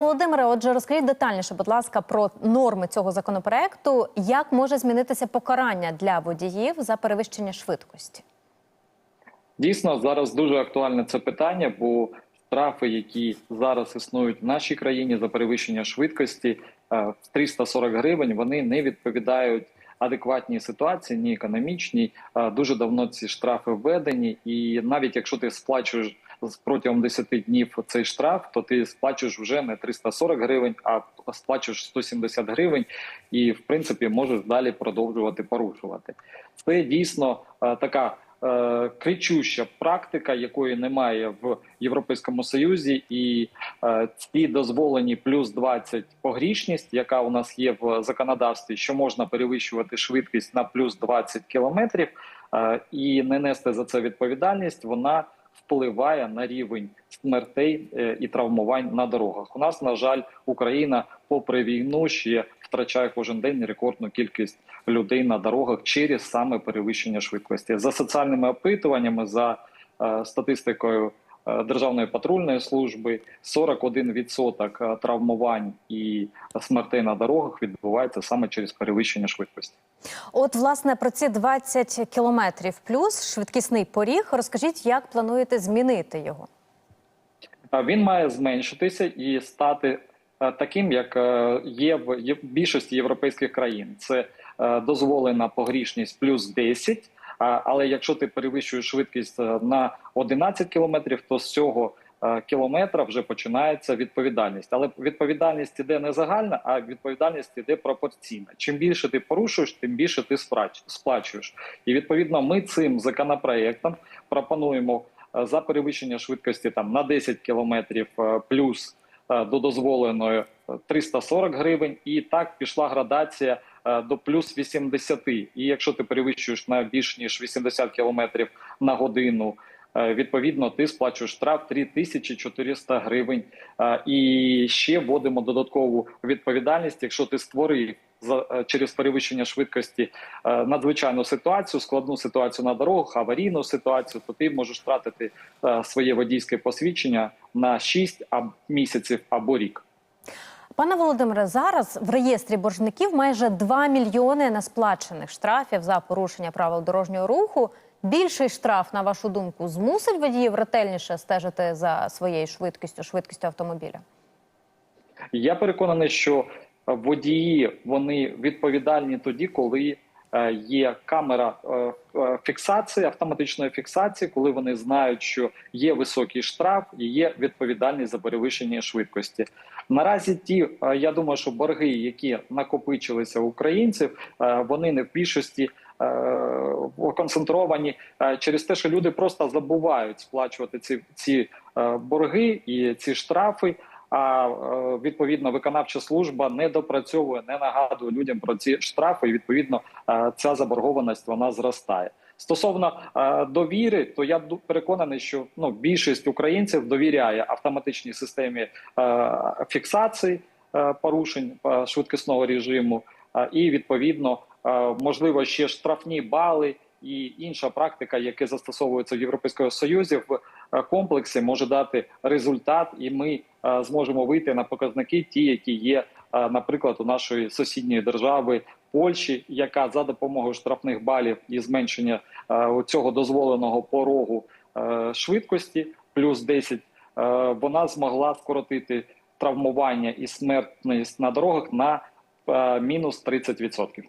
Володимире, отже, розкажіть детальніше, будь ласка, про норми цього законопроекту. Як може змінитися покарання для водіїв за перевищення швидкості? Дійсно, зараз дуже актуальне це питання, бо штрафи, які зараз існують в нашій країні за перевищення швидкості е, в 340 гривень, вони не відповідають адекватній ситуації, ні економічній. Е, Дуже давно ці штрафи введені, і навіть якщо ти сплачуєш протягом 10 днів цей штраф, то ти сплачуєш вже не 340 гривень, а сплачуєш 170 гривень, і в принципі можеш далі продовжувати порушувати. Це дійсно е, така е, кричуща практика, якої немає в Європейському Союзі, і е, ці дозволені плюс 20 погрішність, яка у нас є в законодавстві, що можна перевищувати швидкість на плюс 20 кілометрів і не нести за це відповідальність, вона впливає на рівень смертей е, і травмувань на дорогах. У нас, на жаль, Україна, попри війну, ще втрачає кожен день рекордну кількість людей на дорогах через саме перевищення швидкості. За соціальними опитуваннями, за е, статистикою Державної патрульної служби, 41% травмувань і смертей на дорогах відбувається саме через перевищення швидкості. От, власне, про ці 20 кілометрів плюс швидкісний поріг. Розкажіть, як плануєте змінити його? Він має зменшитися і стати е, таким, як е, є в більшості європейських країн. Це е, дозволена погрішність плюс 10, а- але якщо ти перевищуєш швидкість е, на 11 кілометрів, то з цього е, кілометра вже починається відповідальність. Але відповідальність іде не загальна, а відповідальність іде пропорційна. Чим більше ти порушуєш, тим більше ти сплачуєш. І відповідно, ми цим законопроектом пропонуємо е, за перевищення швидкості там на 10 кілометрів плюс до дозволеної е, 340 гривень, і так пішла градація до плюс 80. І якщо ти перевищуєш на більш ніж 80 кілометрів на годину. е, Відповідно, ти сплачуєш штраф 3400 гривень. Е, І ще вводимо додаткову відповідальність, якщо ти створив е, через перевищення швидкості е, надзвичайну ситуацію, складну ситуацію на дорогах, аварійну ситуацію, то ти можеш втратити е, своє водійське посвідчення на 6 аб- місяців або рік. Пане Володимире, зараз в реєстрі боржників майже 2 мільйони несплачених штрафів за порушення правил дорожнього руху. Більший штраф, на вашу думку, змусить водіїв ретельніше стежити за своєю швидкістю, швидкістю автомобіля? Я переконаний, що водії вони відповідальні тоді, коли є камера е, е, фіксації, автоматичної фіксації, коли вони знають, що є високий штраф і є відповідальність за перевищення швидкості. Наразі ті, е, я думаю, що борги, які накопичилися українців, е, вони не в більшості е, концентровані е, через те, що люди просто забувають сплачувати ці, ці е, борги і ці штрафи. А е, відповідно виконавча служба не допрацьовує, не нагадує людям про ці штрафи. І відповідно е, ця заборгованість вона зростає. Стосовно е, довіри, то я переконаний, що ну більшість українців довіряє автоматичній системі фіксації порушень швидкісного режиму, і відповідно можливо ще штрафні бали і інша практика, яка застосовується в Європейському Союзі в е, комплексі, може дати результат, і ми е, зможемо вийти на показники, ті, які є, е, наприклад, у нашої сусідньої держави Польщі, яка за допомогою штрафних балів і зменшення цього дозволеного порогу швидкості плюс 10, е, вона змогла скоротити травмування і смертність на дорогах на мінус 30%.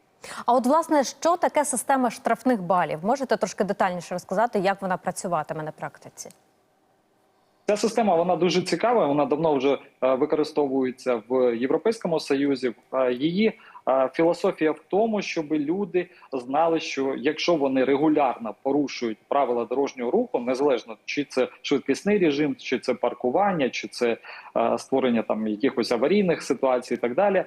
А от власне, що таке система штрафних балів? Можете трошки детальніше розказати, як вона працюватиме на практиці? Ця система вона дуже цікава. Вона давно вже е, використовується в Європейському Союзі. Е, Її філософія в тому, щоб люди знали, що якщо вони регулярно порушують правила дорожнього руху, незалежно чи це швидкісний режим, чи це паркування, чи це е, створення там якихось аварійних ситуацій, і так далі, е,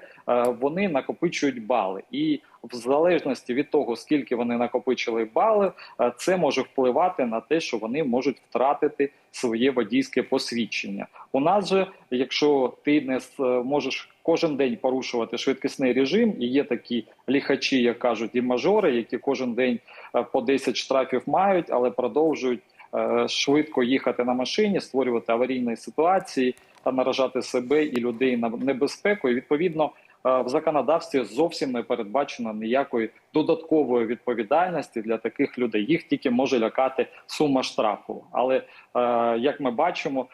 вони накопичують бали, і в залежності від того, скільки вони накопичили бали, е, це може впливати на те, що вони можуть втратити своє водійське посвідчення. У нас же, якщо ти не можеш кожен день порушувати швидкісний режим, і є такі ліхачі, як кажуть, і мажори, які кожен день е, по 10 штрафів мають, але продовжують е, швидко їхати на машині, створювати аварійні ситуації. та наражати себе і людей на небезпеку. І відповідно е, в законодавстві зовсім не передбачено ніякої додаткової відповідальності для таких людей. Їх тільки може лякати сума штрафу. Але як ми бачимо,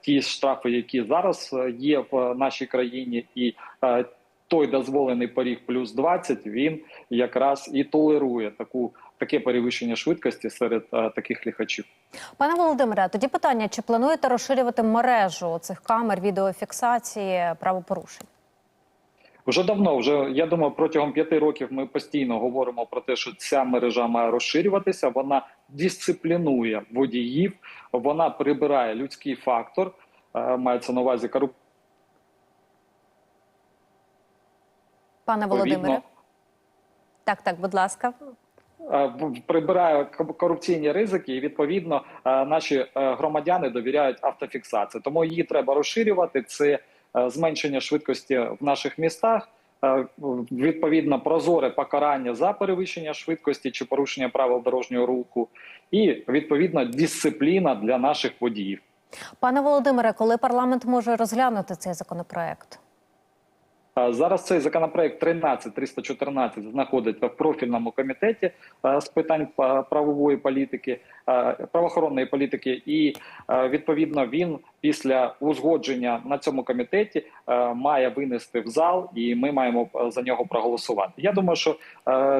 ті штрафи, які зараз е, є в нашій країні, і е, той дозволений поріг плюс 20, він якраз і толерує таку таке перевищення швидкості серед е, таких ліхачів. Пане Володимире, тоді питання: чи плануєте розширювати мережу цих камер відеофіксації правопорушень? Вже давно, вже я думаю, протягом п'яти років ми постійно говоримо про те, що ця мережа має розширюватися. Вона дисциплінує водіїв, вона прибирає людський фактор. е, Мається на увазі корупцію. Пане Володимире, так, так, будь ласка. е, прибирає корупційні ризики, і відповідно е, наші громадяни довіряють автофіксації. Тому її треба розширювати. Це зменшення швидкості в наших містах. е, Відповідно, прозоре покарання за перевищення швидкості чи порушення правил дорожнього руху, і відповідно дисципліна для наших водіїв. Пане Володимире, коли парламент може розглянути цей законопроект? Зараз цей законопроект 13314 знаходиться в профільному комітеті з питань правової політики, правоохоронної політики, і відповідно він після узгодження на цьому комітеті має винести в зал, і ми маємо за нього проголосувати. Я думаю, що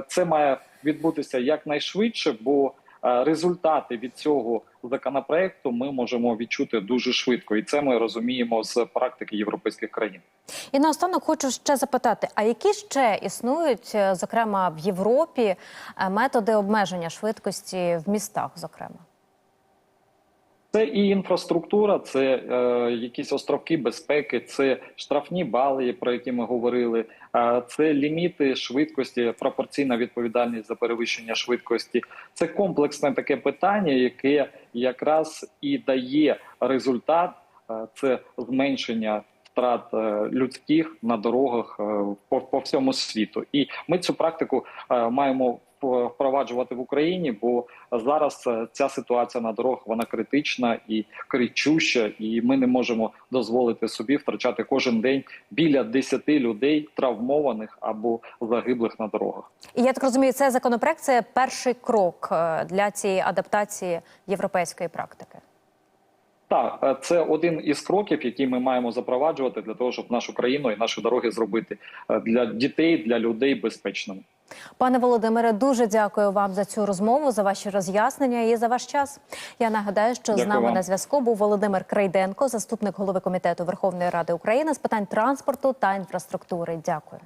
це має відбутися якнайшвидше, бо результати від цього законопроекту ми можемо відчути дуже швидко, і це ми розуміємо з практики європейських країн. І наостанок хочу ще запитати: а які ще існують, е, зокрема в Європі, е, методи обмеження швидкості в містах, зокрема? Це і інфраструктура, це е, якісь островки безпеки, це штрафні бали, про які ми говорили. е, це ліміти швидкості, пропорційна відповідальність за перевищення швидкості. Це комплексне таке питання, яке якраз і дає результат. Е, це зменшення втрат е, людських на дорогах е, по, по всьому світу. І ми цю практику е, маємо впроваджувати в Україні, бо зараз е, ця ситуація на дорогах вона критична і кричуща, і ми не можемо дозволити собі втрачати кожен день біля 10 людей травмованих або загиблих на дорогах. І я так розумію, цей законопроект це перший крок е, для цієї адаптації європейської практики. Так, е, це один із кроків, які ми маємо запроваджувати для того, щоб нашу країну і наші дороги зробити для дітей, для людей безпечними. Пане Володимире, дуже дякую вам за цю розмову, за ваші роз'яснення і за ваш час. Я нагадаю, що з нами вам. на зв'язку був Володимир Крейденко, заступник голови комітету Верховної Ради України з питань транспорту та інфраструктури. Дякую.